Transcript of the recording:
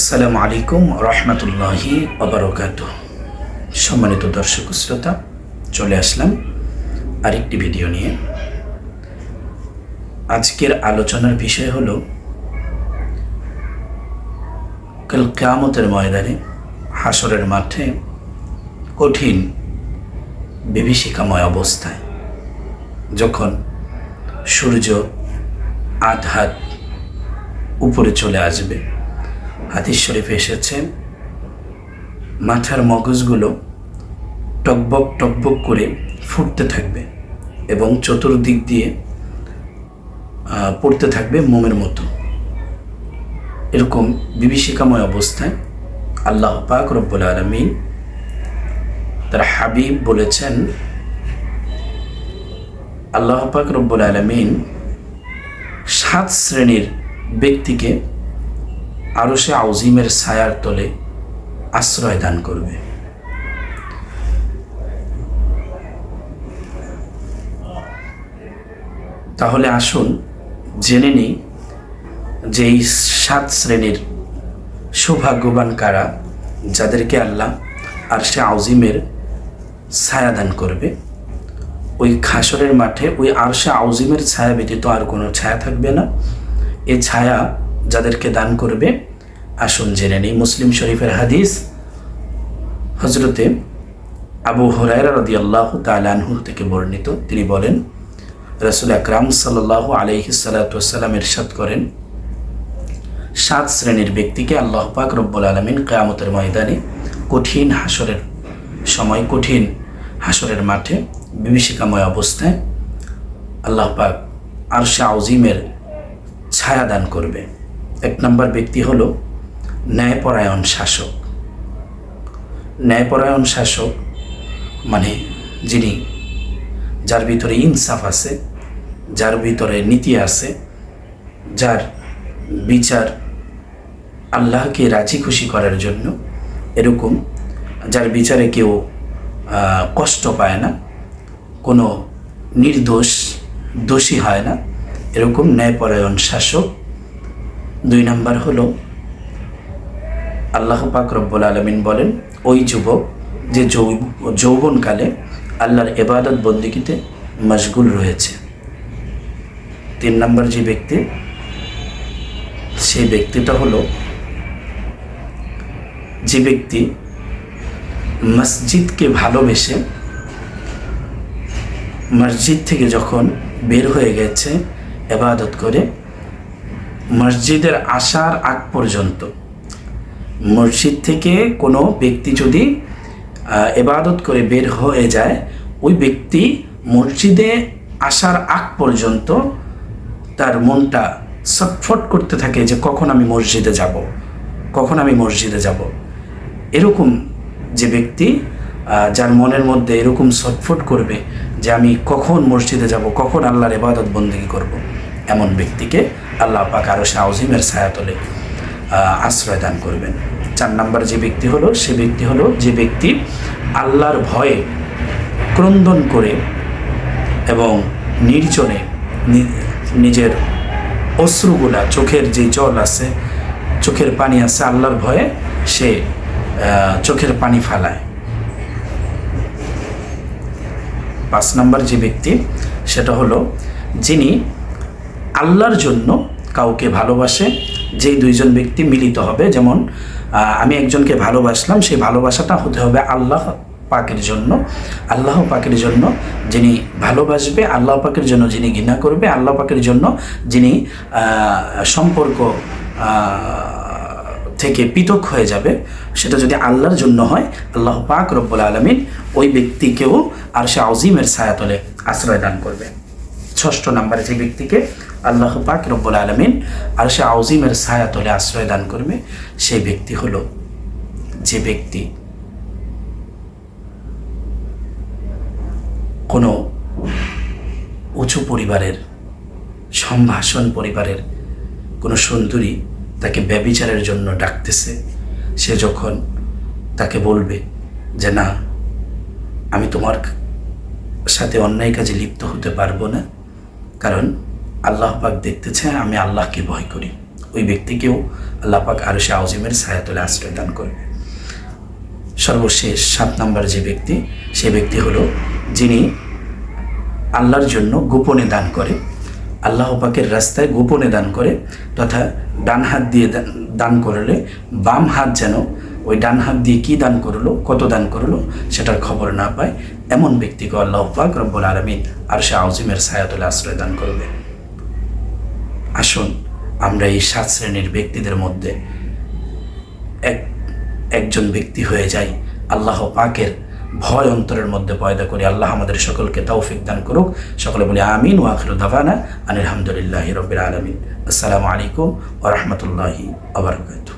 আসসালামু আলাইকুম রহমতুল্লাহি অবরকাত সম্মানিত দর্শক শ্রোতা, চলে আসলাম আরেকটি ভিডিও নিয়ে। আজকের আলোচনার বিষয় হলো, কাল কামতের ময়দানে হাসরের মাঠে কঠিন বিভীষিকাময় অবস্থায় যখন সূর্য আধ হাত উপরে চলে আসবে হাদিস শরীফে এসেছে, মাথার মগজগুলো টকবক টকবক করে ফুটতে থাকবে এবং চতুর্দিক দিয়ে পড়তে থাকবে মোমের মতো। এরকম বিভীষিকাময় অবস্থায় আল্লাহ পাক রব্বুল আলমিন তার হাবিব বলেছেন, আল্লাহ পাক রব্বুল আলমিন সাত শ্রেণির ব্যক্তিকে আরও সে আউজিমের ছায়ার তলে আশ্রয় দান করবে। তাহলে আসুন, জেনে নিই যে এই সাত শ্রেণির সৌভাগ্যবান কারা যাদেরকে আল্লাহ আর সে আউজিমের ছায়া দান করবে। ওই খাসরের মাঠে, ওই আরশা আউজিমের ছায়া ব্যতীত আর কোনো ছায়া থাকবে না। এ ছায়া যাদেরকে দান করবে, আসুন জেনে নেই। মুসলিম শরীফের হাদিস হজরতে আবু হরাইরা রদি আল্লাহ তালানহু থেকে বর্ণিত। তিনি বলেন, রসুল আকরাম সাল্লাহ আলহি সাল্লাতাম ইরশাদ করেন, সাত শ্রেণির ব্যক্তিকে আল্লাহ পাক রব্বুল আলমিন কেয়ামতের ময়দানে কঠিন হাসরের সময়, কঠিন হাসরের মাঠে বিভীষিকাময় অবস্থায় আল্লাহ পাক আর আউজিমের ছায়া দান করবে। এক নম্বর ব্যক্তি হলো ন্যায়পরায়ণ শাসক। ন্যায়পরায়ণ শাসক মানে যিনি যার ভিতরে ইনসাফ আছে, যার ভিতরে নীতি আছে, যার বিচার আল্লাহকে রাজি খুশি করার জন্য এরকম, যার বিচারে কেউ কষ্ট পায় না, কোনো নির্দোষ, দোষী হয় না, এরকম ন্যায়পরায়ণ শাসক দুই নাম্বার হলো, আল্লাহ পাক রব্বুল আলমিন বলেন, ওই যুবক যে যৌবনকালে আল্লাহর এবাদত বন্দিকিতে মশগুল রয়েছে। তিন নম্বর যে ব্যক্তি, সেই ব্যক্তিটা হলো, যে ব্যক্তি মসজিদকে ভালোবেসে মসজিদ থেকে যখন বের হয়ে গেছে এবাদত করে মসজিদের আসার আগ পর্যন্ত। মসজিদ থেকে কোনো ব্যক্তি যদি এবাদত করে বের হয়ে যায়, ওই ব্যক্তি মসজিদে আসার আগ পর্যন্ত তার মনটা ছটফট করতে থাকে যে কখন আমি মসজিদে যাব, কখন আমি মসজিদে যাব। এরকম যে ব্যক্তি যার মনের মধ্যে এরকম ছটফট করবে যে আমি কখন মসজিদে যাব, কখন আল্লাহর এবাদত বন্দী করব। এমন ব্যক্তিকে আল্লাহ পাক আরও শাহজিমের ছায়াতলে আশ্রয় দান করবেন। চার নাম্বার যে ব্যক্তি হলো, সে ব্যক্তি হলো যে ব্যক্তি আল্লাহর ভয়ে ক্রন্দন করে এবং নির্জনে নিজের অশ্রুগুলা, চোখের যে জল আছে, চোখের পানি আছে আল্লাহর ভয়ে সে চোখের পানি ফালায়। পাঁচ নাম্বার যে ব্যক্তি, সেটা হলো যিনি আল্লাহর জন্য কাউকে ভালোবাসে, যেই দুইজন ব্যক্তি মিলিত হবে, যেমন আমি একজনকে ভালোবাসলাম, সেই ভালোবাসাটা হতে হবে আল্লাহ পাকের জন্য। আল্লাহ পাকের জন্য যিনি ভালোবাসবে, আল্লাহ পাকের জন্য যিনি ঘৃণা করবে, আল্লাহ পাকের জন্য যিনি সম্পর্ক থেকে পৃথক হয়ে যাবে, সেটা যদি আল্লাহর জন্য হয়, আল্লাহ পাক রব্বুল আলমিন ওই ব্যক্তিকেও আর সে আজিমের ছায়াতলে আশ্রয় দান করবে। ষষ্ঠ নাম্বারে যে ব্যক্তিকে আল্লাহ পাক রব্বুল আলমিন আর সে আউজিমের ছায়াতলে আশ্রয় দান করবে। সেই ব্যক্তি হলো যে ব্যক্তি কোনো উঁচু পরিবারের, সম্ভাষণ পরিবারের কোনো সুন্দরী তাকে ব্যবিচারের জন্য ডাকতেছে। সে যখন তাকে বলবে যে, না, আমি তোমার সাথে অন্যায় কাজে লিপ্ত হতে পারব না। কারণ আল্লাহ পাক দেখতেছে, আমি আল্লাহকে ভয় করি। ওই ব্যক্তিকেও আল্লাহ পাক আরও সে আউজিমের ছায়াতলে আশ্রয় দান করবে। সর্বশেষ সাত নম্বর যে ব্যক্তি, সে ব্যক্তি হলো যিনি আল্লাহর জন্য গোপনে দান করে, আল্লাহ পাকের রাস্তায় গোপনে দান করে, তথা ডান হাত দিয়ে দান- করলে বাম হাত যেন ওই ডান হাত দিয়ে কী দান করল, কত দান করল, সেটার খবর না পায়, এমন ব্যক্তিকে আল্লাহ পাক রব্বুল আলমিন আর সে আউজিমের ছায়াতলে আশ্রয় দান করবে। আসুন, আমরা এই সাত শ্রেণির ব্যক্তিদের মধ্যে এক, একজন ব্যক্তি হয়ে যাই। আল্লাহ পাকের ভয় অন্তরের মধ্যে পয়দা করি। আল্লাহ আমাদের সকলকে তৌফিক দান করুক। সকলে বলি আমিন ও আখির দাবানা আনিল হামদুলিল্লাহ রবিল আলমিন। আসসালামু আলাইকুম ও রহমতুল্লাহি আবরকাত